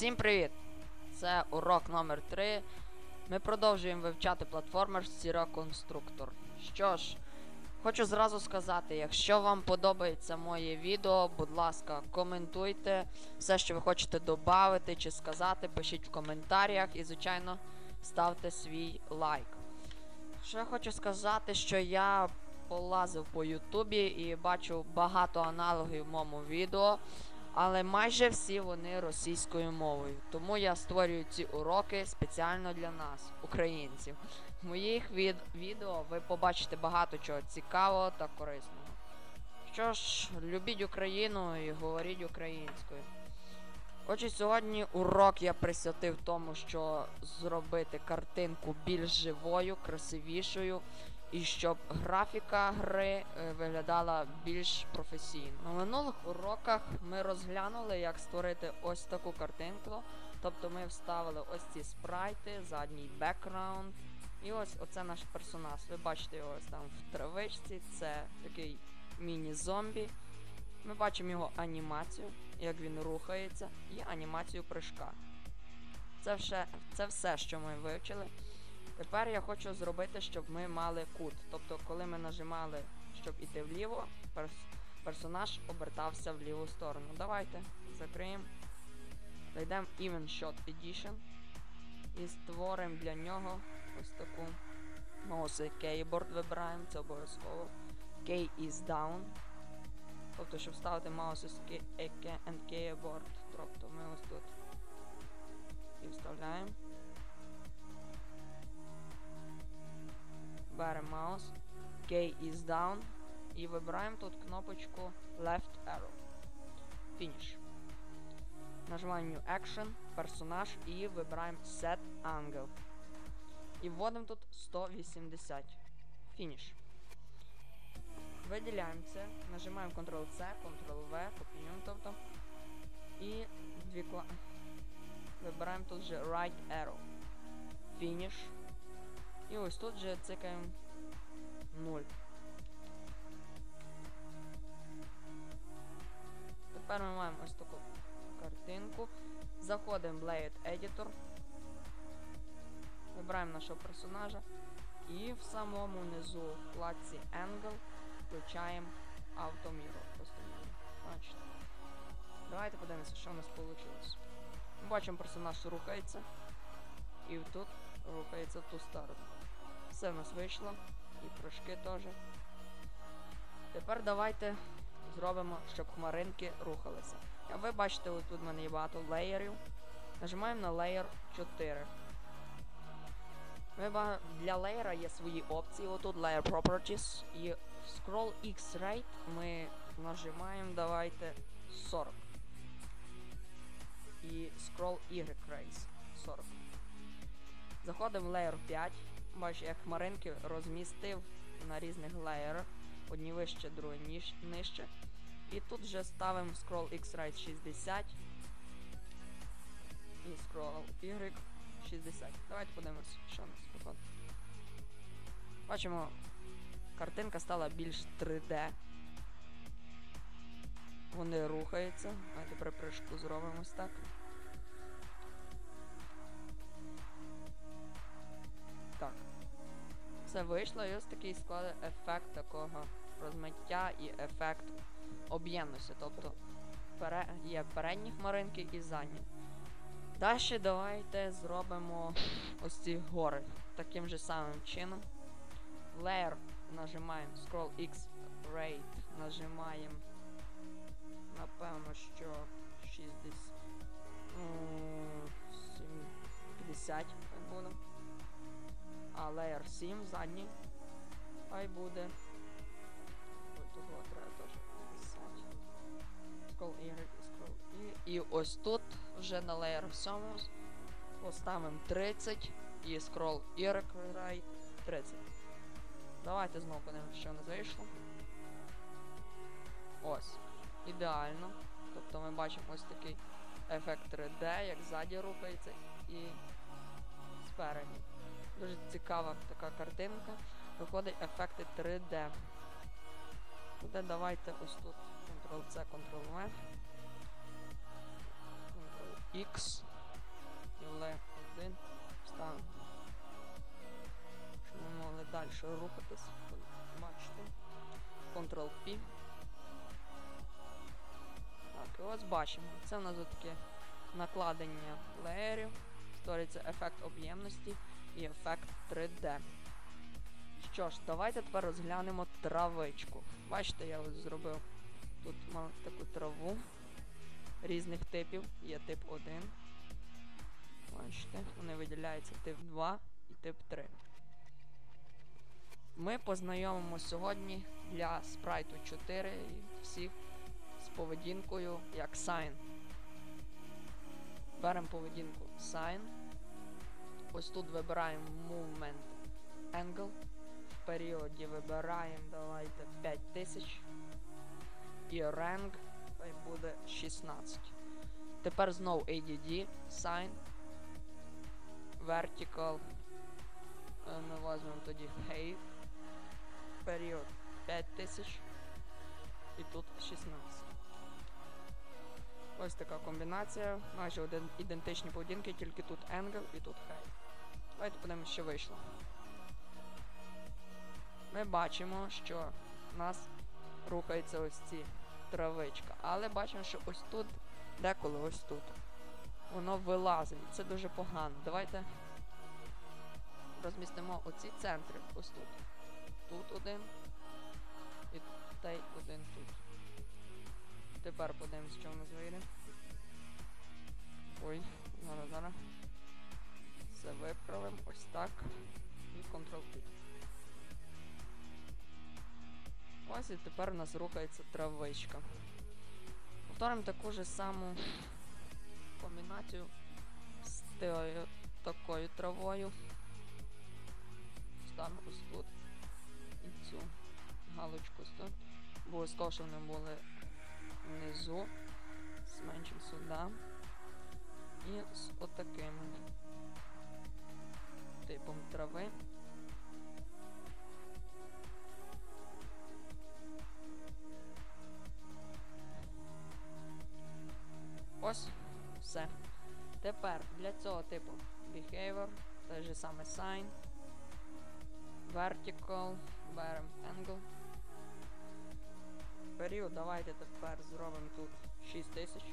Всім привіт! Це урок номер 3 Ми продовжуємо вивчати платформер Sierra Constructor. Що ж, хочу зразу сказати, якщо вам подобається моє відео, будь ласка, коментуйте все, що ви хочете додати чи сказати, пишіть в коментарях і, звичайно, ставте свій лайк. Ще хочу сказати, що я полазив по Ютубі і бачу багато аналогів в моєму відео, але майже всі вони російською мовою. Тому я створюю ці уроки спеціально для нас, українців. В моїх від відео ви побачите багато чого цікавого та корисного. Що ж, любіть Україну і говоріть українською. Отже, сьогодні урок я присвятив тому, що зробити картинку більш живою, красивішою, і щоб графіка гри е, виглядала більш професійно. На минулих уроках ми розглянули, як створити ось таку картинку. Тобто ми вставили ось ці спрайти, задній бекграунд. І ось оце наш персонаж. Ви бачите його ось там в травичці. Це такий міні-зомбі. Ми бачимо його анімацію, як він рухається, і анімацію прыжка. Це все, це все, що ми вивчили. Тепер я хочу зробити, щоб ми мали кут. Тобто, коли ми нажимали, щоб іти вліво, перс персонаж обертався в ліву сторону. Давайте закриємо. Зайдемо Even Shot Edition і створимо для нього ось таку mouse keyboard вибираємо, це обов'язково. Key is down. Тобто, щоб ставити із and keyboard. Тобто ми ось тут і вставляємо. Беремо маус, K is down і вибираємо тут кнопочку Left Arrow. Finish. Нажимаємо New Action, персонаж і вибираємо Set Angle. І вводимо тут 180. Finish. Виділяємо це, нажимаємо Ctrl-C, Ctrl-V, копіюємо тобто. І дві кла... Вибираємо тут же Right Arrow. Finish. І ось тут же цикаємо 0. Тепер ми маємо ось таку картинку. Заходимо в Layout Editor. Вибираємо нашого персонажа. І в самому низу в вкладці Angle включаємо автоміру. Просто Бачите. Давайте подивимося, що в нас вийшло. Бачимо, персонаж рухається. І тут рухається в ту сторону. Все в нас вийшло. І прыжки теж. Тепер давайте зробимо, щоб хмаринки рухалися. А ви бачите, ось тут в мене є багато леєрів. Нажимаємо на леєр 4. Ми. Для леєра є свої опції. Отут Layer Properties. І Scroll X Rate ми нажимаємо, давайте 40. І Scroll Y Race 40. Заходимо в Layer 5. Бачите, як хмаринки розмістив на різних леєрах. Одні вище, другі нижче. І тут вже ставимо Scroll X Right 60. І Scroll Y 60. Давайте подивимось, що у нас виходить. Бачимо, картинка стала більш 3D. Вони рухаються. Давайте при прыжку зробимо ось. Так. Все вийшло і ось такий складе ефект такого розмиття і ефект об'ємності. Тобто пере... є передні хмаринки і задні. Далі давайте зробимо ось ці гори таким же самим чином. Layer нажимаємо Scroll X Rate, нажимаємо. Напевно, що 60. м, 50 буде. А Layer 7 задній. Хай буде. Тут два треба теж писати. Y і Scroll І. І ось тут вже на Layer 7 поставимо 30 і Scroll Y Right 30. Давайте знову подивимося, що нас вийшло. Ось. Ідеально. Тобто ми бачимо ось такий ефект 3D, як ззаді рухається і спереді. Дуже цікава така картинка. Виходить ефекти 3D. Буде давайте ось тут Ctrl-C, Ctrl-V. Ctrl-X. могли один ставимо. Щоб ми могли далі рухатись. Бачите. Ctrl-P. Так, і ось бачимо. Це в нас таке накладення леєрів. Створюється ефект об'ємності і ефект 3D. Що ж, давайте тепер розглянемо травичку. Бачите, я ось зробив тут мав таку траву різних типів. Є тип 1. Бачите, вони виділяються тип 2 і тип 3. Ми познайомимо сьогодні для спрайту 4 і всіх з поведінкою як sign. Беремо поведінку sign. Ось тут вибираємо movement angle. В періоді вибираємо, давайте 5000. І rank хай буде 16. Тепер знову ADD, sign, vertical. Е, Ми візьмемо тоді height. Період 5000. І тут 16. Ось така комбінація. Майже ідентичні поведінки, тільки тут angle і тут height. Давайте подивимось, що вийшло. Ми бачимо, що в нас рухається ось ці травичка. Але бачимо, що ось тут, деколи ось тут. Воно вилазить. Це дуже погано. Давайте розмістимо оці центри ось тут. Тут один. І та й один тут. Тепер подивимось, що в нас вийде. Ой, зараз, зараз. Це виправимо ось так. І Ctrl-P. Ось і тепер у нас рухається травичка. Повторимо таку ж саму комбінацію з тією такою травою. Ставимо ось тут і цю галочку ось тут. Обов'язково, щоб вони були внизу. Зменшимо сюди. І з отаким типом трави. Ось, все. Тепер для цього типу behavior, той же саме sign, vertical, беремо angle. Період давайте тепер зробимо тут 6000.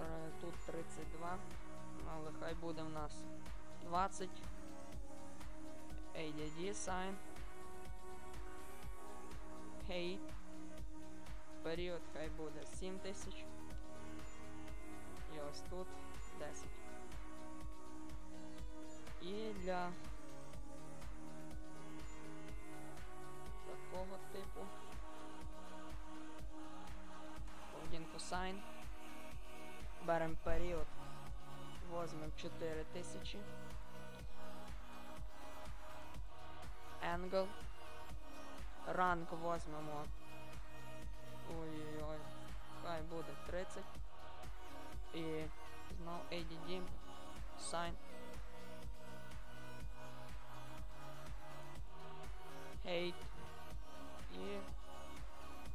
Е, Тут 32. Але хай буде в нас 20. ADD sign. Hate. Період хай буде 7000. І ось тут 10. І для такого типу sign. Беремо період. Возьмемо 4000. Angle. Ранг возьмемо. Ой-ой-ой. Хай буде 30. І знову ADD. Sign. Hate. І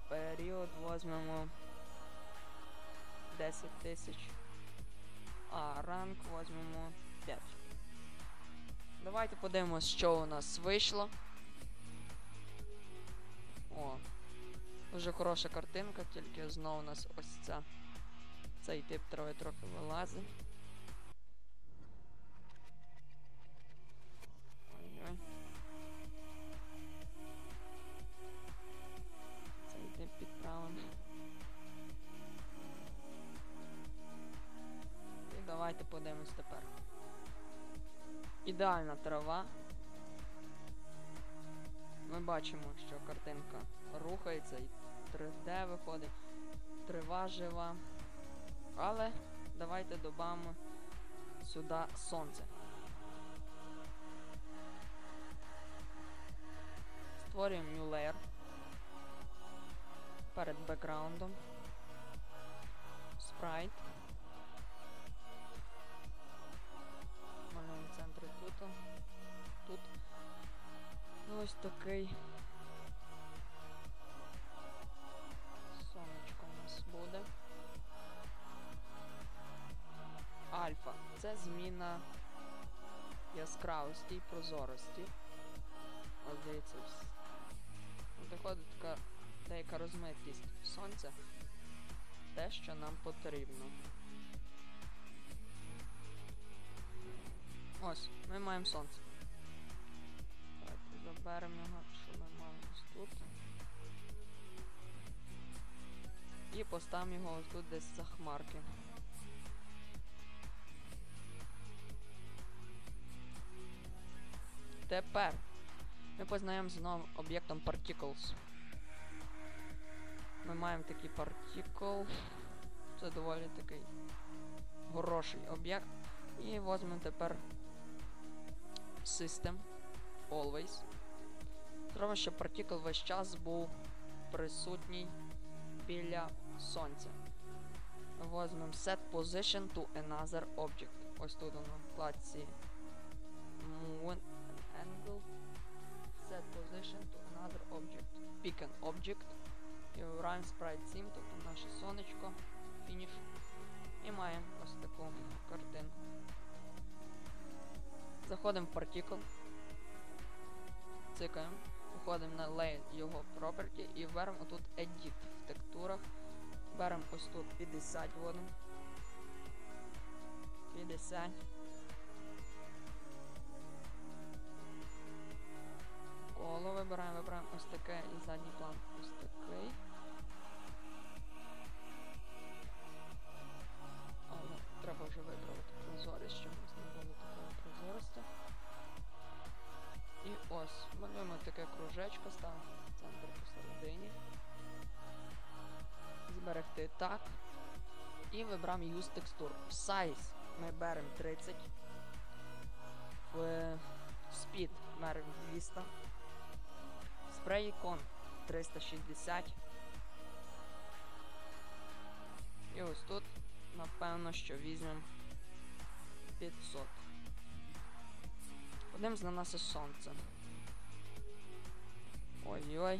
період возьмемо 10 тисяч. А ранг возьмемо 5. Давайте подивимось, що у нас вийшло. О, дуже хороша картинка, тільки знову у нас ось ця. Цей тип троє трохи вилазить. Давайте подивимось тепер. Ідеальна трава. Ми бачимо, що картинка рухається і 3D виходить. Трава жива. Але давайте додамо сюди сонце. Створюємо new layer перед бекграундом. Sprite. Центр тут. Ось такий. Сонечко у нас буде. Альфа. це зміна яскравості і прозорості. Ось дивіться. Виходить така деяка розмитість сонця. Те, що нам потрібно. Ось, ми маємо сонце. Давайте заберемо його, що ми маємо ось тут. І поставимо його ось тут десь за хмарки. Тепер ми познаємося з новим об'єктом Particles. Ми маємо такий Particle. Це доволі такий хороший об'єкт. І візьмемо тепер System Always. Зробимо, щоб Particle весь час був присутній біля сонця. Возьмемо Set Position to Another Object. Ось тут воно в вкладці Move Angle. Set Position to Another Object. Pick an Object. І вибираємо Sprite Sim, тобто наше сонечко. Finish. І маємо ось таку картинку. Заходимо в Particle. Цикаємо. Виходимо на Layer його Property і беремо отут Edit в текстурах. Беремо ось тут 50 вводимо. 50. Коло вибираємо, вибираємо ось таке і задній план ось такий. Таке кружечко, ставимо центр посередині. Зберегти так. І вибираємо Use Texture. Size ми беремо 30. В Speed беремо 200. Spray Icon 360. І ось тут, напевно, що візьмемо 500. Подивимось на наше сонце. Ой-ой.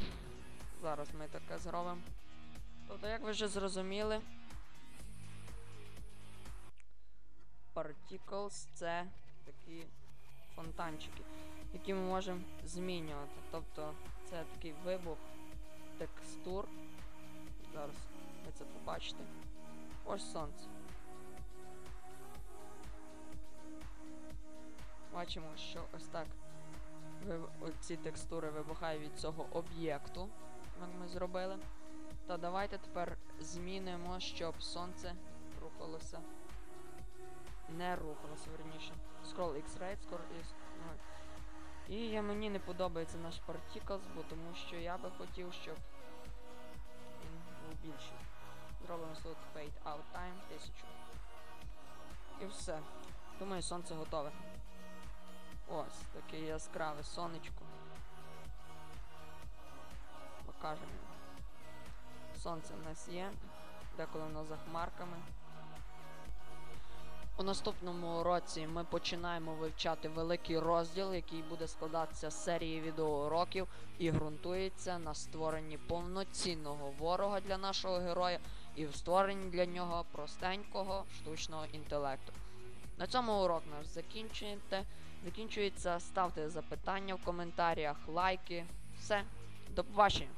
Зараз ми таке зробимо. Тобто, як ви вже зрозуміли, Particles це такі фонтанчики, які ми можемо змінювати. Тобто це такий вибух текстур. Зараз ви це побачите. Ось сонце. Бачимо, що ось так ці текстури вибухають від цього об'єкту, як ми зробили. Та давайте тепер змінимо, щоб сонце рухалося. Не рухалося, верніше. Scroll X-Rate, Scroll X. І мені не подобається наш Particles, бо тому що я би хотів, щоб він був більший. Зробимо тут Fade Out Time 1000. І все. Думаю, сонце готове. Ось таке яскраве сонечко. Покажемо. Сонце в нас є, деколи воно за хмарками. У наступному уроці ми починаємо вивчати великий розділ, який буде складатися з серії відеоуроків і ґрунтується на створенні повноцінного ворога для нашого героя і в створенні для нього простенького штучного інтелекту. На цьому урок наш закінчуєте. Закінчується. Ставте запитання в коментарях, лайки. Все. До побачення.